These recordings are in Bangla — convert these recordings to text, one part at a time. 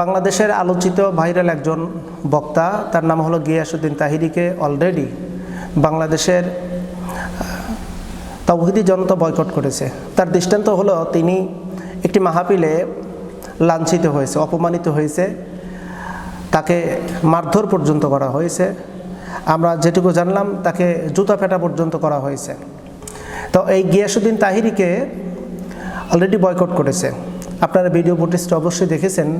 বাংলাদেশের আলোচিত ভাইরাল একজন বক্তা, তার নাম হলো গিয়াসুদ্দিন তাহিরিকে অলরেডি বাংলাদেশের তৌহিদি জনতা বয়কট করেছে। তার দৃষ্টান্ত হলো তিনি একটি মাহাপিলে লাঞ্ছিত হয়েছে, অপমানিত হয়েছে। তাকে মারধর পর্যন্ত করা হয়েছে। আমরা যেটুকু জানলাম, তাকে জুতা পেটা পর্যন্ত করা হয়েছে। তো এই গিয়াসুদ্দিন তাহিরিকে অলরেডি বয়কট করেছে। আপনারা ভিডিও ফুটেজটা অবশ্যই দেখেছেন,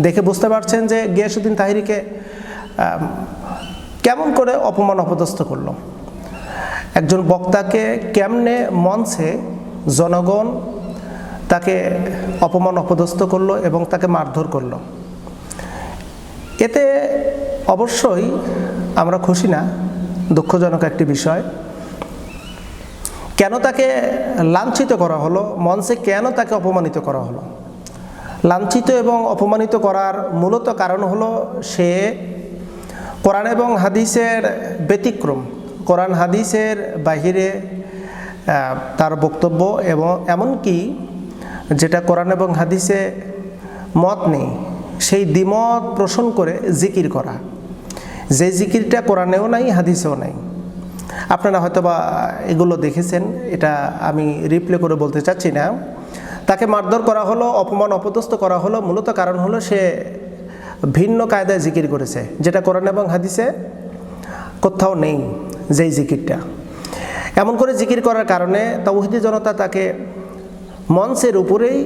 দেখ- বুঝতে পারছেন যে গিয়াসুদ্দিন তাহিরিকে কেমন করে অপমান অপদস্থ করল। একজন বক্তাকে কেমনে মঞ্চে জনগণ তাকে অপমান অপদস্থ করল এবং তাকে মারধর করল। এতে অবশ্যই আমরা খুশি না, দুঃখজনক একটি বিষয়। কেন তাকে লাঞ্ছিত করা হলো? মঞ্চে কেন তাকে অপমানিত করা হলো? লাঞ্ছিত এবং অপমানিত করার মূলত কারণ হলো সে কোরআন এবং হাদিসের ব্যতিক্রম। কোরআন হাদিসের বাহিরে তার বক্তব্য এবং এমনকি যেটা কোরআন এবং হাদিসে মত নেই, সেই দ্বিমত পোষণ করে জিকির করা। যে জিকিরটা কোরআনেও নাই, হাদিসেও নাই। আপনারা হয়তো বা এগুলো দেখেছেন, এটা আমি রিপ্লে করে বলতে চাচ্ছি না। তাকে মারধর করা হলো, অপমান অপদস্থ করা হলো, মূলত কারণ হলো সে ভিন্ন কায়দায় জিকির করেছে, যেটা কোরআন এবং হাদিসে কোথাও নেই যেই জিকিরটা। এমন করে জিকির করার কারণে তৌহিদি জনতা তাকে মঞ্চের উপরেই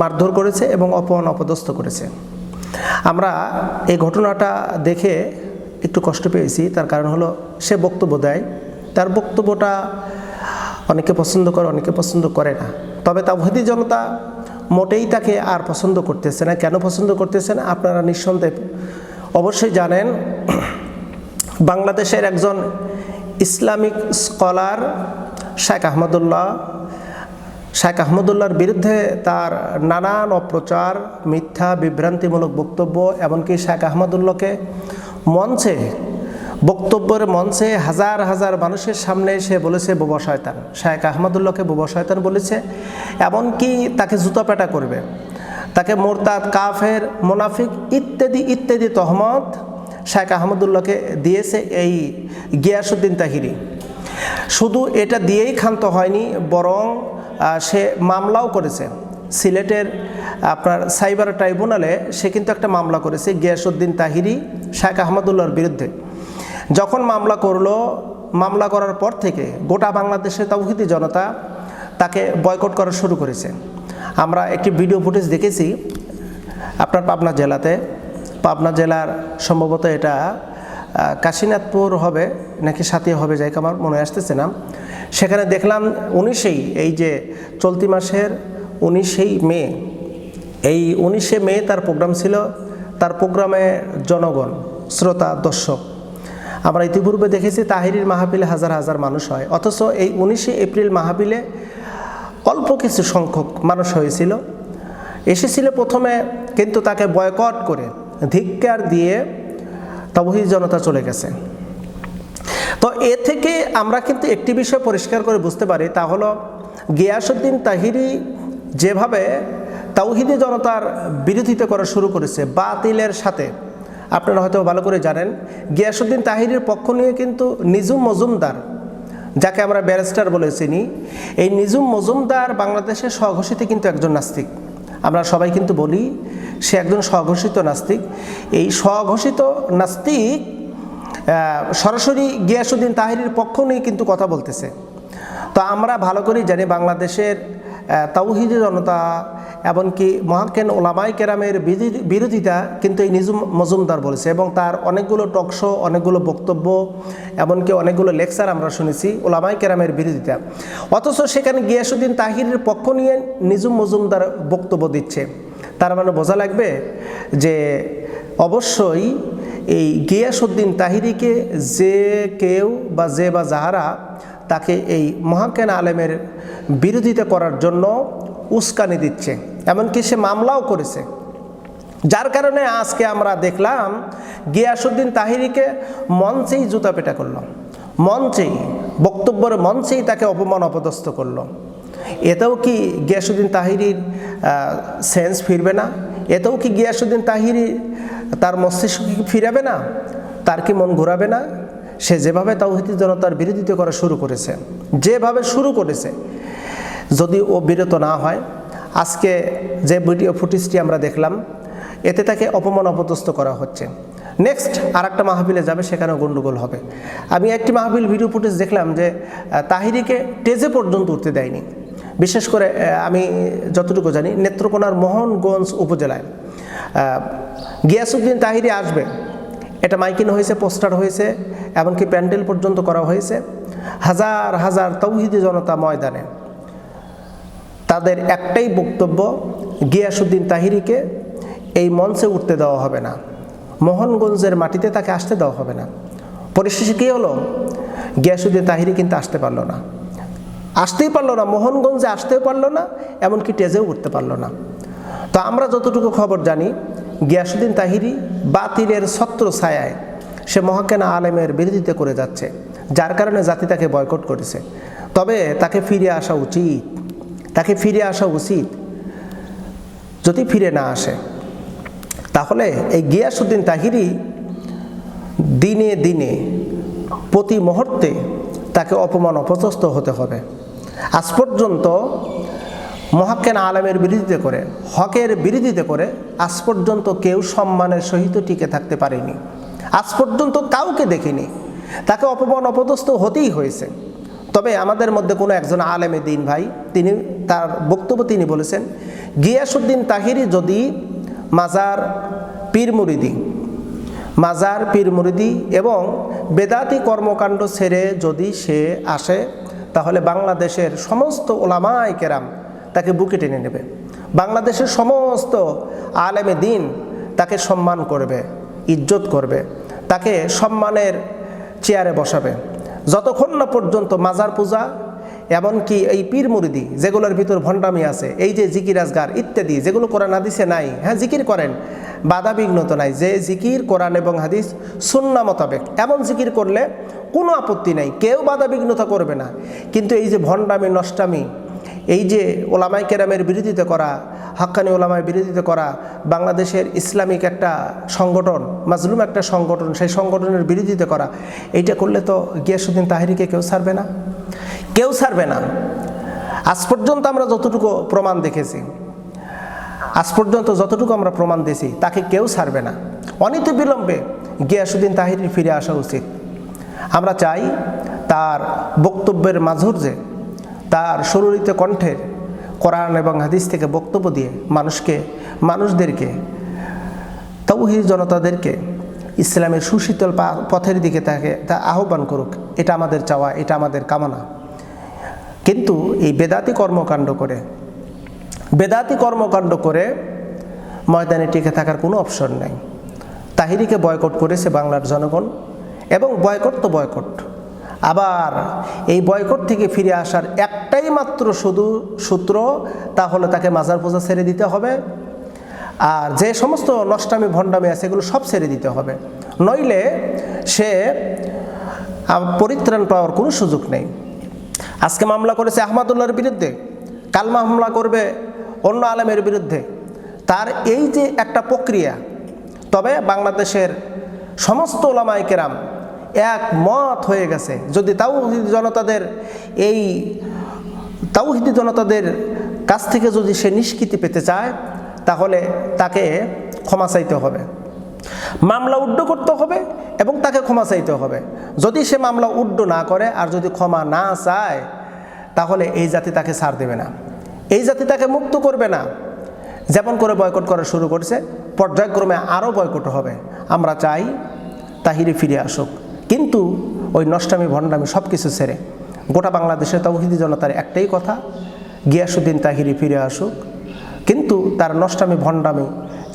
মারধর করেছে এবং অপমান অপদস্থ করেছে। আমরা এই ঘটনাটা দেখে একটু কষ্ট পেয়েছি। তার কারণ হলো সে বক্তব্য দেয়। তার বক্তব্যটা অনেকে পছন্দ করে, অনেকে পছন্দ করে না। তবে তা তাওহিদি জনতা মোটেই তাকে আর পছন্দ করতেছে না। কেন পছন্দ করতেছে না? আপনারা নিঃসন্দেহে অবশ্যই জানেন, বাংলাদেশের একজন ইসলামিক স্কলার শেখ আহমদুল্লাহ, শেখ আহমদুল্লাহর বিরুদ্ধে তার নানান অপ্রচার, মিথ্যা, বিভ্রান্তিমূলক বক্তব্য, এমনকি শেখ আহমদুল্লাহকে মঞ্চে, বক্তব্যের মঞ্চে হাজার হাজার মানুষের সামনে সে বলেছে, বোবা শয়তান। শেখ আহমদুল্লাহকে বোবা শয়তান বলেছে, এমনকি তাকে জুতাপেটা করবে। তাকে মোরতাদ, কাফের, মোনাফিক ইত্যাদি ইত্যাদি তহমত শেখ আহমদুল্লাহকে দিয়েছে এই গিয়াসুদ্দিন তাহিরি। শুধু এটা দিয়েই ক্ষান্ত হয়নি, বরং সে মামলাও করেছে। সিলেটের আপনার সাইবার ট্রাইব্যুনালে সে কিন্তু একটা মামলা করেছে গিয়াসুদ্দিন তাহিরি শেখ আহমদুল্লাহর বিরুদ্ধে। যখন মামলা করল, মামলা করার পর থেকে গোটা বাংলাদেশের তৌহিদি জনতা তাকে বয়কট করা শুরু করেছে। আমরা একটি ভিডিও ফুটেজ দেখেছি, আপনার পাবনা জেলাতে। পাবনা জেলার সম্ভবত এটা কাশীনাথপুর হবে, নাকি সাথিয়া হবে, যাই আমার মনে আসতেছে না। সেখানে দেখলাম উনিশেই এই যে চলতি মাসের উনিশেই মে। এই উনিশে মে তার প্রোগ্রাম ছিল। তার প্রোগ্রামে জনগণ, শ্রোতা, দর্শক, আমরা ইতিপূর্বে দেখেছি তাহিরির মাহাবিলে হাজার হাজার মানুষ হয়। অথচ এই উনিশে এপ্রিল মাহাবিলে অল্প কিছু সংখ্যক মানুষ হয়েছিল। এসেছিল প্রথমে কিন্তু তাকে বয়কট করে, ধিক্কার দিয়ে তবহি জনতা চলে গেছে। তো এ থেকে আমরা কিন্তু একটি বিষয় পরিষ্কার করে বুঝতে পারি, তা হলো গিয়াসুদ্দিন তাহিরি যেভাবে তাওহিদি জনতার বিরোধিতা করা শুরু করেছে, বাতিলের সাথে। আপনারা হয়তো ভালো করে জানেন গিয়াসুদ্দিন তাহিরের পক্ষ নিয়ে কিন্তু নিজুম মজুমদার, যাকে আমরা ব্যারিস্টার বলে চিনি, এই নিজুম মজুমদার বাংলাদেশের স্বঘোষিত কিন্তু একজন নাস্তিক। আমরা সবাই কিন্তু বলি, সে একজন স্বঘোষিত নাস্তিক। এই স্বঘোষিত নাস্তিক সরাসরি গিয়াসুদ্দিন তাহিরের পক্ষ নিয়ে কিন্তু কথা বলতেছে। তো আমরা ভালো করেই জানি বাংলাদেশের আহ, তাওহিদি জনতা এমনকি মহাকেন ওলামাই কেরামের বিরোধিতা কিন্তু এই নিজুম মজুমদার বলেছে এবং তার অনেকগুলো টকশো অনেকগুলো বক্তব্য এমনকি অনেকগুলো লেকচার আমরা শুনেছি ওলামাই কেরামের বিরোধিতা। অথচ সেখানে গিয়াসুদ্দিন তাহিরের পক্ষ নিয়ে নিজুম মজুমদার বক্তব্য দিচ্ছে। তার মানে বোঝা লাগবে যে অবশ্যই এই গিয়াসুদ্দিন তাহিরিকে যে কেউ বা যে বা যাহারা তাকে এই মহাকেন আলেমের বিরোধিতা করার জন্য উস্কানি দিচ্ছে। এমনকি সে মামলাও করেছে। যার কারণে আজকে আমরা দেখলাম গিয়াসুদ্দিন তাহিরিকে মঞ্চেই জুতা পেটা করল। মঞ্চেই, বক্তব্যের মঞ্চেই তাকে অপমান অপদস্থ করল। এতেও কি গিয়াসুদ্দিন তাহিরির সেন্স ফিরবে না? এতেও কি গিয়াসুদ্দিন তাহিরি তার মস্তিষ্ক ফিরাবে না? তার কি মন ঘোরাবে না? সে যেভাবে তাওহিদি জনতার বিরোধিতা করা শুরু করেছে, যেভাবে শুরু করেছে, যদি ও বিরত না হয়, আজকে যে ভিডিও ফুটেজটি আমরা দেখলাম, এতে তাকে অপমান অপদস্থ করা হচ্ছে। নেক্সট আর একটা মাহফিলে যাবে, সেখানেও গণ্ডগোল হবে। আমি একটি মাহফিল ভিডিও ফুটেজ দেখলাম যে তাহিরিকে টেজে পর্যন্ত উঠতে দেয়নি। বিশেষ করে আমি যতটুকু জানি, নেত্রকোনার মোহনগঞ্জ উপজেলায় গিয়াসুদ্দিন তাহিরি আসবে। এটা মাইকিং হয়েছে, পোস্টার হয়েছে, এমনকি প্যান্ডেল পর্যন্ত করা হয়েছে। হাজার হাজার তৌহিদি জনতা ময়দানে। তাদের একটাই বক্তব্য গিয়াসুদ্দিন তাহিরিকে এই মঞ্চে উঠতে দেওয়া হবে না। মোহনগঞ্জের মাটিতে তাকে আসতে দেওয়া হবে না। পরিশেষে কী হলো? গিয়াসুদ্দিন তাহিরি কিন্তু আসতে পারল না। আসতেই পারল না, মোহনগঞ্জে আসতেও পারল না, এমনকি টেজেও উঠতে পারল না। তো আমরা যতটুকু খবর জানি গিয়াসুদ্দিন তাহিরি বাতিলের ছত্র ছায়ায় সে মহাকেনা আলেমের বিরোধিতা করে যাচ্ছে, যার কারণে জাতি তাকে বয়কট করেছে। তবে তাকে ফিরে আসা উচিত, তাকে ফিরে আসা উচিত যদি ফিরে না আসে। তাহলে এই গিয়াসুদ্দিন তাহিরি দিনে দিনে প্রতি মুহূর্তে তাকে অপমান অপচস্ত হতে হবে। আজ পর্যন্ত মহাক্কেন আলমের বিরোধিতা করে, হকের বিরোধিতা করে আজ পর্যন্ত কেউ সম্মানের সহিত টিকে থাকতে পারেনি। আজ পর্যন্ত কাউকে দেখিনি। তাকে অপমান অপদস্থ হতেই হয়েছে। তবে আমাদের মধ্যে কোনো একজন আলেমে দিন ভাই, তিনি তার বক্তব্য তিনি বলেছেন গিয়াসুদ্দিন তাহিরি যদি মাজার পীর মুরিদি মাজার পীর মুরিদি এবং বেদাতি কর্মকাণ্ড ছেড়ে যদি সে আসে, তাহলে বাংলাদেশের সমস্ত ওলামায় কেরাম তাকে বুকে টেনে নেবে। বাংলাদেশের সমস্ত আলেমে দিন তাকে সম্মান করবে, ইজ্জত করবে, তাকে সম্মানের চেয়ারে বসাবে। যতক্ষণ না পর্যন্ত মাজার পূজা, এমনকি এই পীর মুরিদি যেগুলোর ভিতর ভণ্ডামি আছে, এই যে জিকির আজগার ইত্যাদি, যেগুলো কোরআন হাদিসে নাই হ্যাঁ জিকির করেন, বাধা বিঘ্নত নাই, যে জিকির কোরআন এবং হাদিস সুন্না মোতাবেক, এমন জিকির করলে কোনো আপত্তি নাই, কেউ বাধা বিঘ্নতা করবে না। কিন্তু এই যে ভণ্ডামি, নষ্টামি এই যে ওলামাই কেরামের বিরোধিতা করা, হাক্কানি ওলামায় বিরোধিতা করা, বাংলাদেশের ইসলামিক একটা সংগঠন, মাজলুম একটা সংগঠন, সেই সংগঠনের বিরোধিতা করা, এইটা করলে তো গিয়াসুদ্দিন তাহিরিকে কেউ ছাড়বে না? কেউ ছাড়বে না। আজ পর্যন্ত আমরা যতটুকু প্রমাণ দেখেছি, আজ পর্যন্ত যতটুকু আমরা প্রমাণ দিয়েছি, তাকে কেউ ছাড়বে না। অনিত বিলম্বে গিয়াসুদ্দিন তাহিরির ফিরে আসা উচিত। আমরা চাই তার বক্তব্যের মাধুর্যে তার সুরলিত কণ্ঠের কোরআন এবং হাদিস থেকে বক্তব্য দিয়ে মানুষকে, মানুষদেরকে, তৌহিদ জনতাদেরকে ইসলামের সুশীতল পথের দিকে তাকে, তা আহ্বান করুক। এটা আমাদের চাওয়া, এটা আমাদের কামনা। কিন্তু এই বেদাতি কর্মকাণ্ড করে, বেদাতি কর্মকাণ্ড করে ময়দানে টিকে থাকার কোনো অপশন নেই। তাহিরিকে বয়কট করেছে বাংলার জনগণ এবং বয়কট তো বয়কট। আবার এই বয়কট থেকে ফিরে আসার একটাই মাত্র শুধু সূত্র, তা হলো তাকে মাজার পূজা ছেড়ে দিতে হবে। আর যে সমস্ত নষ্টামি, ভণ্ডামি আছে, এগুলো সব ছেড়ে দিতে হবে। নইলে সে পরিত্রাণ পাওয়ার কোনো সুযোগ নেই। আজকে মামলা করেছে আহমদুল্লাহর বিরুদ্ধে, কাল মামলা করবে অন্য আলেমের বিরুদ্ধে। তার এই যে একটা প্রক্রিয়া, তবে বাংলাদেশের সমস্ত ওলামাই কেরাম এক মত হয়ে গেছে। যদি তাও জনতাদের, এই তাওহিদি জনতাদের কাছ থেকে যদি সে নিষ্কৃতি পেতে চায়, তাহলে তাকে ক্ষমা চাইতে হবে। মামলা উড্ড করতে হবে এবং তাকে ক্ষমা চাইতে হবে। যদি সে মামলা উড্ড না করে আর যদি ক্ষমা না চায়, তাহলে এই জাতি তাকে ছাড় দেবে না। এই জাতি তাকে মুক্ত করবে না। যেমন করে বয়কট করা শুরু করছে, পর্যায়ক্রমে আরও বয়কট হবে। আমরা চাই তাহিরে ফিরে আসুক। কিন্তু ওই নষ্টামি, ভণ্ডামি সব কিছু ছেড়ে গোটা বাংলাদেশের তৌহিদি জনতার একটাই কথা গিয়াসুদ্দিন তাহিরি ফিরে আসুক। কিন্তু তার নষ্টামি, ভণ্ডামি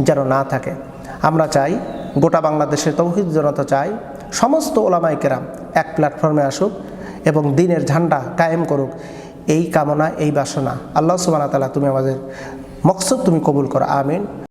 যেন না থাকে। আমরা চাই, গোটা বাংলাদেশের তৌহিদ জনতা চাই, সমস্ত ওলামাই কেরাম এক প্ল্যাটফর্মে আসুক এবং দিনের ঝান্ডা কায়েম করুক। এই কামনা, এই বাসনা। আল্লাহ সুবাহ তালা তুমি আমাদের মকসদ তুমি কবুল করো। আমিন।